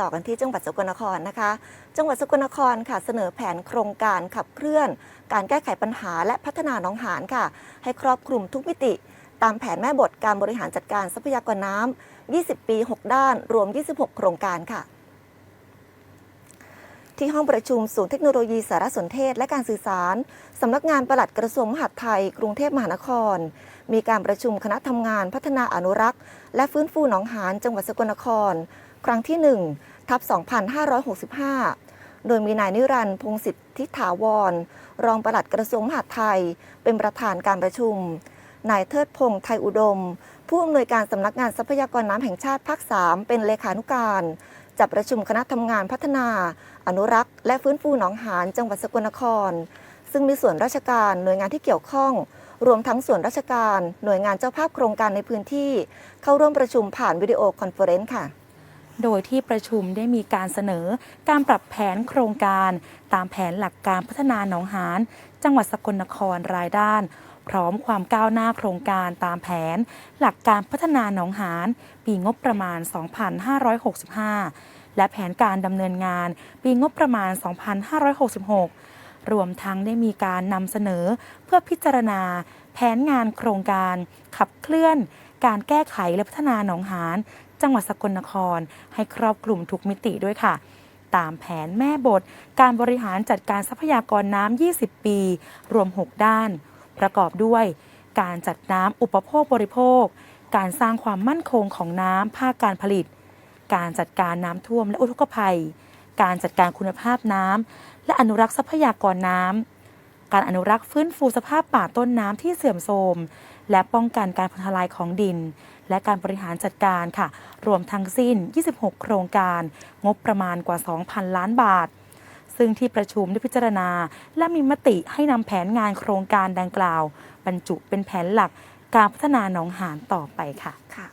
ต่อกันที่จังหวัดสกลนครนะคะ จังหวัดสกลนครค่ะเสนอแผนโครงการขับเคลื่อน การแก้ไขปัญหาและพัฒนาหนองหานค่ะ ให้ครอบคลุมทุกมิติ ตามแผนแม่บทการบริหารจัดการทรัพยากรน้ำ20 ปี 6 ด้าน รวม 26 โครงการค่ะ ที่ห้องประชุมศูนย์เทคโนโลยีสารสนเทศและการสื่อสาร สำนักงานปลัดกระทรวงมหาดไทย กรุงเทพมหานคร มีการประชุมคณะทำงานพัฒนาอนุรักษ์ และฟื้นฟูหนองหานจังหวัดสกลนคร ครั้งที่ 1 ทับ 2565 โดยมีนายนิรันดร์พงศิษฐิถาวร รองปลัดกระทรวงมหาดไทย เป็นประธานการประชุม นายเทิดพงษ์ไทยอุดม ผู้อำนวยการสำนักงานทรัพยากรน้ำแห่งชาติภาค 3 เป็นเลขานุการ จัดประชุมคณะทำงานพัฒนา อนุรักษ์ และฟื้นฟูหนองหานจังหวัดสกลนคร ซึ่งมีส่วนราชการหน่วยงานที่เกี่ยวข้อง รวมทั้งส่วนราชการหน่วยงานเจ้าภาพโครงการในพื้นที่ เข้าร่วมประชุมผ่านวิดีโอคอนเฟอเรนซ์ค่ะโดยที่ประชุมได้มีการเสนอการปรับแผนโครงการ ตามแผนหลักการพัฒนาหนองหานจังหวัดสกลนครรายด้าน พร้อมความก้าวหน้าโครงการตามแผน หลักการพัฒนาหนองหาน ปีงบประมาณ 2565 และแผนการดำเนินงาน ปีงบประมาณ 2566 รวมทั้งได้มีการนำเสนอเพื่อพิจารณา แผนงานโครงการ ขับเคลื่อน การแก้ไขและพัฒนาหนองหาน จังหวัดสกลนคร ให้ครอบคลุมทุกมิติด้วยค่ะตามแผนแม่บท การบริหารจัดการทรัพยากรน้ำ 20 ปี รวม 6 ด้าน ประกอบด้วย การจัดน้ำอุปโภคบริโภค การสร้างความมั่นคงของน้ำภาคการผลิต การจัดการน้ำท่วมและอุทกภัย การจัดการคุณภาพน้ำและอนุรักษ์ทรัพยากรน้ำการอนุรักษ์ฟื้นฟูสภาพป่าต้นน้ำที่เสื่อมโทรมและป้องกันการพังทลายของดิน และการบริหารจัดการค่ะ รวมทั้งสิ้น 26 โครงการ งบประมาณกว่า 2,000 ล้านบาท ซึ่งที่ประชุมได้พิจารณา และมีมติให้นำแผนงานโครงการดังกล่าว บรรจุเป็นแผนหลักการพัฒนาหนองหานต่อไปค่ะค่ะ